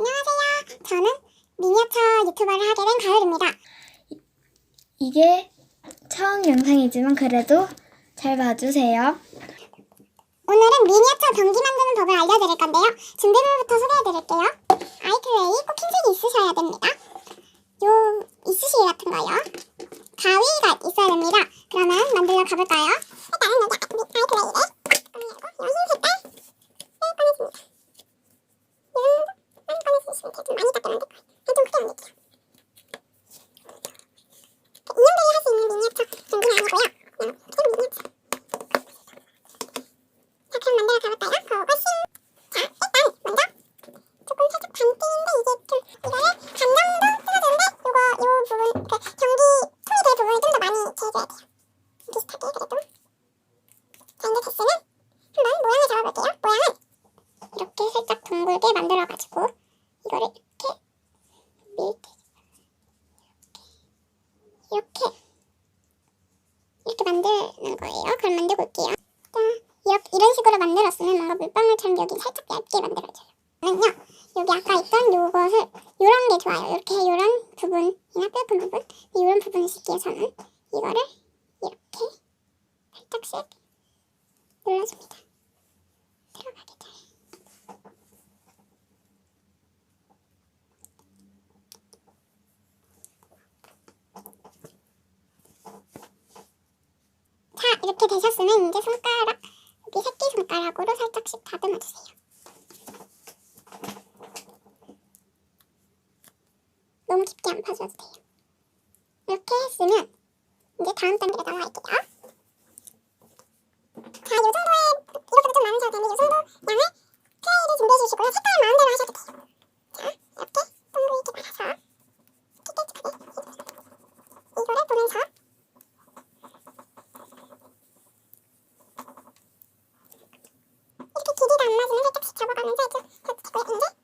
안녕하세요. 저는 미니어처 유튜버를 하게 된 가을입니다. 이게 처음 영상이지만 그래도 잘 봐주세요. 오늘은 미니어처 병기 만드는 법을 알려드릴 건데요. 준비물부터 소개해드릴게요. 아이클레이 꼭 흰색이 있으셔야 됩니다. 요 이쑤시개 같은 거요. 가위가 있어야 됩니다. 그러면 만들러 가볼까요? 일단은 여기 아이클레이를 문 열고 요 흰 색깔 을 꺼내줍니다. 이런 많이 꺼내주시면 돼요. 좀 많이 작게 만들 거예요. 좀 크게 만들게요. 인형들이 할 수 있는 미니어처 병기는 아니고요. 그냥 큰 미니어처. 자, 그럼 만들어 자, 일단 먼저 조금 살짝 반띵인데 이게 좀 이거를 반 정도 뜯어주는데 요거 요 부분 그 경기 통이 될 부분을 좀 더 많이 재줘야 돼요. 비슷하게 그래도. 자, 이제 됐으면 한번 모양을 잡아볼게요. 모양은 이렇게 살짝 둥글게 만들어가지고 이거를 이렇게 이렇게 이렇게 만드는 거예요. 그럼 만들고 올게요. 자, 이렇게 이런 식으로 만들었으면 뭔가 물방울처럼 여기 살짝 얇게 만들어줘요. 저는요 여기 아까 있던 요것을 요런 게 좋아요. 이렇게 요런 부분이나 뾰족한 부분 요런 부분을 씻기에 저는 이거를 이렇게 살짝씩 눌러줍니다. 들어가게 잘. 자 이렇게 되셨으면 이제 손가락 여기 새끼 손가락으로 살짝씩 다듬어 주세요. 너무 깊게 안 파줘도 돼요. 이렇게 했으면 이제 다음 단계로 넘어갈게요. 자, 이 정도의 이렇게도 좀 많으셔도 되는데 이 정도 양의 트레이를 준비해 주시고요. 색깔 마음대로 하셔도 돼요. 자, 이렇게 길이가 안 맞으면 살짝씩 접어가면서 이렇게 해주고요. 이제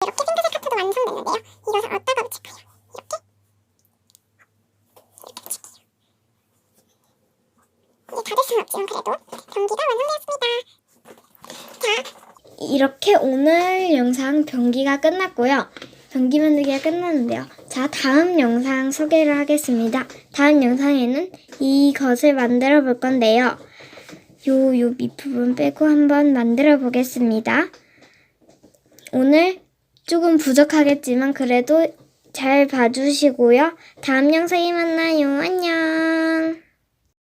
이렇게 핑크색 하트도 완성됐는데요. 이것을 어디다가 붙일까요? 이렇게 오늘 영상 변기가 끝났고요. 변기 만들기가 끝났는데요. 자, 다음 영상 소개를 하겠습니다. 다음 영상에는 이것을 만들어 볼 건데요. 요, 요 밑부분 빼고 한번 만들어 보겠습니다. 오늘 조금 부족하겠지만 그래도 잘 봐주시고요. 다음 영상에 만나요. 안녕.